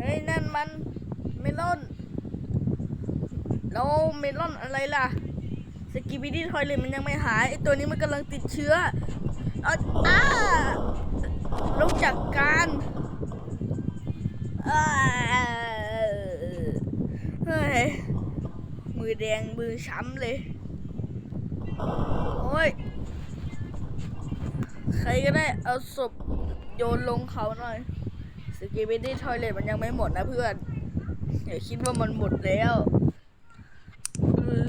เฮ้ยนั่นมันเมลอนแล้วเมลอนอะไรล่ะสกิบิดี้ทอยเลยมันยังไม่หายไอตัวนี้มันกำลังติดเชื้อเอาอ้าลงจากการอ้าเฮ้ยมือแดงมือช้ำเลย โอ้ย ใครก็ได้เอาศพโยนลงเขาหน่อย สกิบิดี้ทอยเลทมันยังไม่หมดนะเพื่อนอย่าคิดว่ามันหมดแล้ว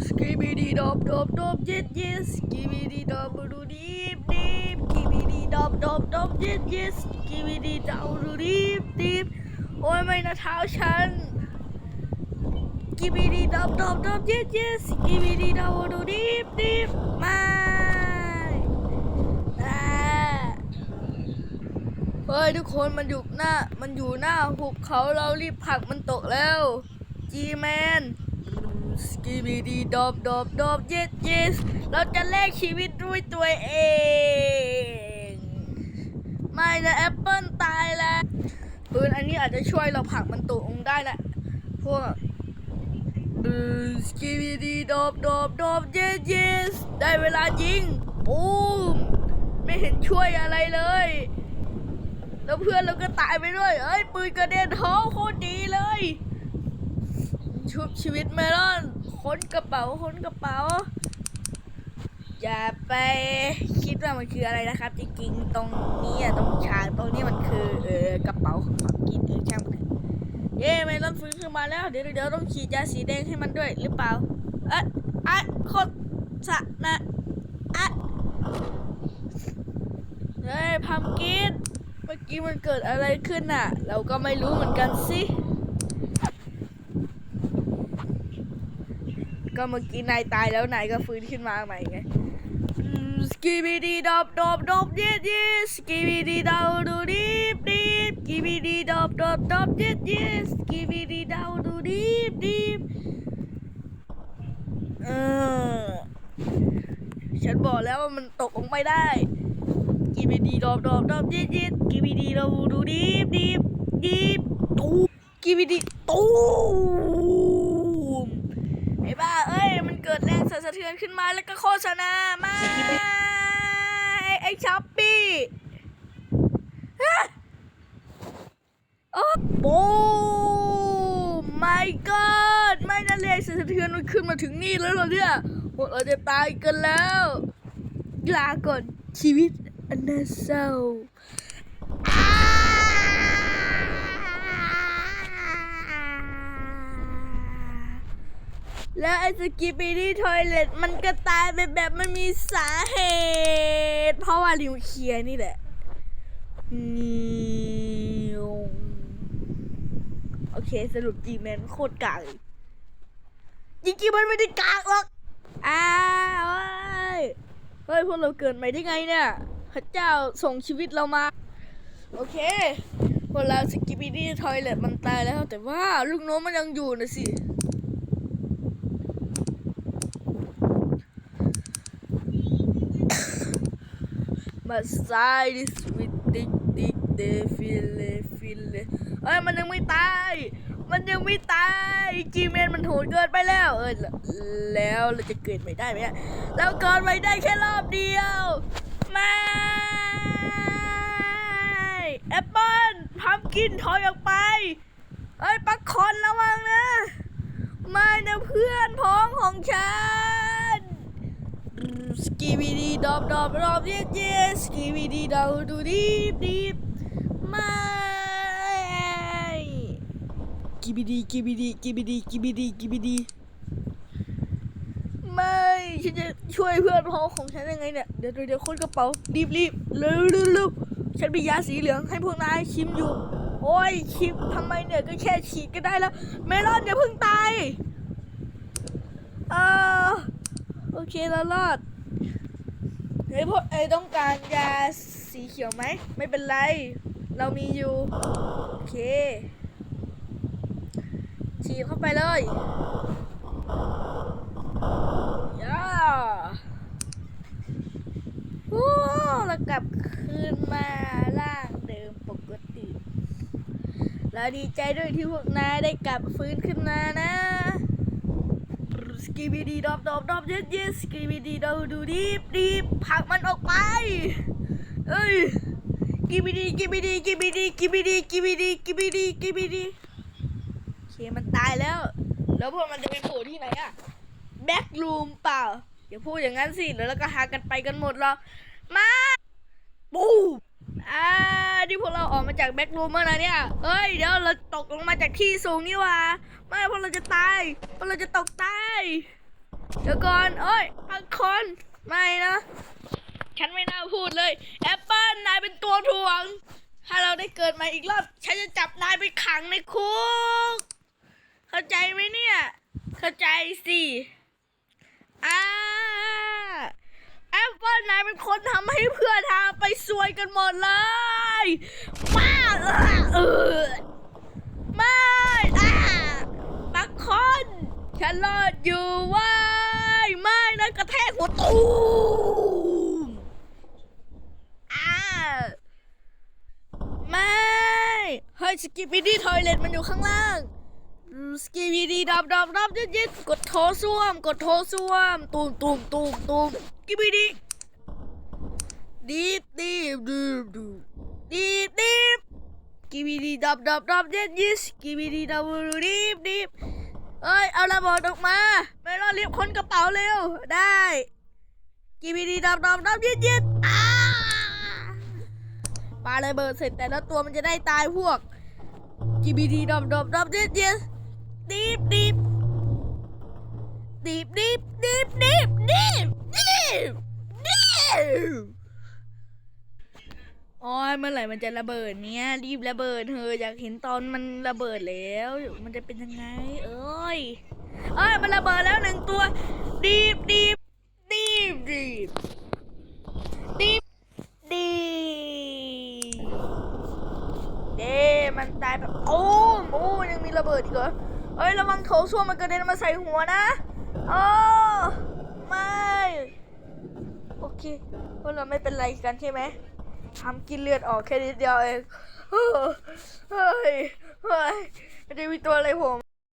สกิบิดี้ดอบดอบดอบเย็ดเย็ดสกิบิดี้ดอบดูดีบดีบสกิบิดี้ดอบดอบดอบเย็ดเย็ดสกิบิดี้ดอบดูดีบดีบโอ้ยไม่นะเท้าฉันสกิบิดี้ดอบดอบดอบเย็ดเย็ดสกิบิดี้ดอบดูดีบดีบม่อ่า เฮ้ยทุกคนมันอยู่หน้า มันอยู่หน้าหุบเขาเรารีบผลักมันตกแล้วจีแมนสกีบีดีดอบดอบดอบเยสเยสเราจะแลกชีวิตด้วยตัวเอง ไม่นะแอปเปิลตายแล้วปืนอันนี้อาจจะช่วยเราผลักมันตกลงได้แหละพวกสกีบีดีดอบดอบดอบเยสเยสได้เวลายิงปูมไม่เห็นช่วยอะไรเลย แล้วเพื่อนเราก็ตายไปด้วย เอ้ยปืนกระเด็นท้องโคตรดีเลย ชุบชีวิตเมลอน ค้นกระเป๋าค้นกระเป๋า อย่าไปคิดว่ามันคืออะไรนะครับ จริงๆ ตรงนี้อะตรงฉากตรงนี้มันคือเออกระเป๋าของของกินเออช่างมันเย้เมลอนฟื้นขึ้นมาแล้วเดี๋ยวเดี๋ยวต้องฉีดยาสีแดงให้มันด้วยหรือเปล่าเอ๊ะอะโคตรสะนะอะเฮ้ยพัมกิน กี้มันเกิดอะไรขึ้นน่ะ เราก็ไม่รู้เหมือนกันสิ ก็เมื่อกี้นายตายแล้วนายก็ฟื้นขึ้นมาใหม่ไงสกีบีดีดอบดอบดอบเย็ดเย็ดสกีบีดีดาวดูดีบดีบสกีบีดีดอบดอบดอบเย็ดเย็ดสกีบีดีดาวดูดีบดีบเออฉันบอกแล้วว่ามันตกลงไม่ได้ กีบีดีดอบดอบดอบเย็ดเย็ดกีบีดีเราดูดีบดีบดีบตูกีบีดีตูมไอ้บ้าเอ้ยมันเกิดแรงสั่นสะเทือนขึ้นมาแล้วก็โฆษณามาไอ้ช้อปปี้โอ้โอ้ไม่กอดไม่น่าแรงสั่นสะเทือนมันขึ้นมาถึงนี่แล้วเหรอเนี่ยพวกเราจะตายกันแล้วลาก่อนชีวิต อันน่าเศร้าแล้วไอ้สกิปปี้ที่ทอยเล็ตมันก็ตายไปแบบมันมีสาเหตุ เพราะว่าลิวเคลียนี่แหละนิวโอเคสรุปจีแมนโคตรกากจริงๆมันไม่ได้กากหรอกอ้าวเฮ้ยเฮ้ยพวกเราเกิดใหม่ได้ไงเนี่ย พระเจ้าส่งชีวิตเรามา โอเคพวกเราสกิปปี้ดี้ทอยเลตมันตายแล้ว แต่ว่าลูกน้องมันยังอยู่นะสิมาซายดิสวิตดิกดิกเดฟิเลฟิลเลเอ้ยมันยังไม่ตาย มันยังไม่ตายจีเมนมันโหดเกินไปแล้ว เออแล้วเราจะเกิดไม่ได้ไหมเราเกิดไม่ได้แค่รอบเดียว ไม่แอปเปิ้ลพัมกินถอยออกไปเอ้ยปักคอนระวังนะไม่นะเพื่อนพ้องของฉันสกีบีดีดอบดอบดอบเย็ดเย็ดสกีบีดีดอบดูดีบดีบไม่กีบีดีกีบีดีกีบีดีกีบีดีกีบีดี ฉันจะช่วยเพื่อนพ้องของฉันยังไงเนี่ย เดี๋ยวเดี๋ยวค้นกระเป๋า รีบรีบเร็วเร็วเร็วฉันมียาสีเหลืองให้พวกนายชิมอยู่ โอ้ยชิมทำไมเนี่ยก็แค่ฉีดก็ได้แล้ว เมลอนอย่าเพิ่งตายเออโอเคแล้วรอดเฮ้ยพวกเอ้ต้องการยาสีเขียวไหม ไม่เป็นไร เรามีอยู่ โอเคฉีดเข้าไปเลยย่า โอ้เรากลับคืนมาร่างเดิมปกติแล้วดีใจด้วยที่พวกนายได้กลับฟื้นขึ้นมานะสกีบีดีดอบดอบดอบเย็ดเย็ดสกีบีดีดอบดูดีบดีบผักมันออกไปเอ้ยกีบีดีกีบีดีกีบีดีกีบีดีกีบีดีกีบีดีกีบีดีเคมันตายแล้ว แล้วพวกมันจะไปโผล่ที่ไหนอะแบ็กรูมเปล่า อย่าพูดอย่างนั้นสิเดี๋ยวเราก็หากันไปกันหมดหรอกมาปูอ่าที่พวกเราออกมาจากแบ็กรูมเมื่อไหร่เนี่ยเอ้ยเดี๋ยวเราตกลงมาจากที่สูงนี่ว่าไม่พวกเราจะตายพวกเราจะตกตายเดี๋ยวก่อนเอ้ยพังคนไม่นะฉันไม่น่าพูดเลยแอปเปิลนายเป็นตัวถ่วง ถ้าเราได้เกิดมาอีกรอบฉันจะจับนายไปขังในคุกเข้าใจไหมเนี่ย เข้าใจสิอ่า แอปเปิลนายเป็นคนทำให้เพื่อนทาไปซวยกันหมดเลยมาเออไม่อ่าบักคอนฉันรอดอยู่ว้ายไม่นะกระแทกหัวตูมอ่าไม่เฮ้ยสกิปปี้ดี้ทอยเลทมันอยู่ข้างล่าง สกีบีดีดับดับดับยึดยึดกดโถส้วม กดโถส้วมตูมตูมตูมตูมกีบีดีดีบดีบดีบดีบดีบดีบกีบีดีดับดับดับยึดยึดสกีบีดีดับดีบดีบเอ้ยเอาระเบิดออกมาไม่รอรีบค้นกระเป๋าเร็วได้กีบีดีดับดับดับยึดยึดอ้าปาระเบิดเสร็จแต่ละตัวมันจะได้ตายพวกกีบีดีดับดับดับยึดยึด ดีบดีบดีบดีบดีบดีบดีบดีบดีบโอ้ยเมื่อไหร่มันจะระเบิดเนี้ยรีบระเบิดเธออยากเห็นตอนมันระเบิดแล้วเดี๋ยวมันจะเป็นยังไง เอ้ยเอ้ยมันระเบิดแล้วหนึ่งตัว ดีบดีบดีบดีบดีบดีบเด้มันตายแบบโอ้มโอ้ยังมีระเบิดอีกเหรอ เฮ้ยระวังโถส้วมมันกระเด็นมาใส่หัวนะโอ้ไม่ โอเคพวกเราไม่เป็นไรกันใช่ไหมทำกินเลือดออกแค่นิดเดียวเอง เฮ้ย เฮ้ยมันจะมีตัวอะไรผม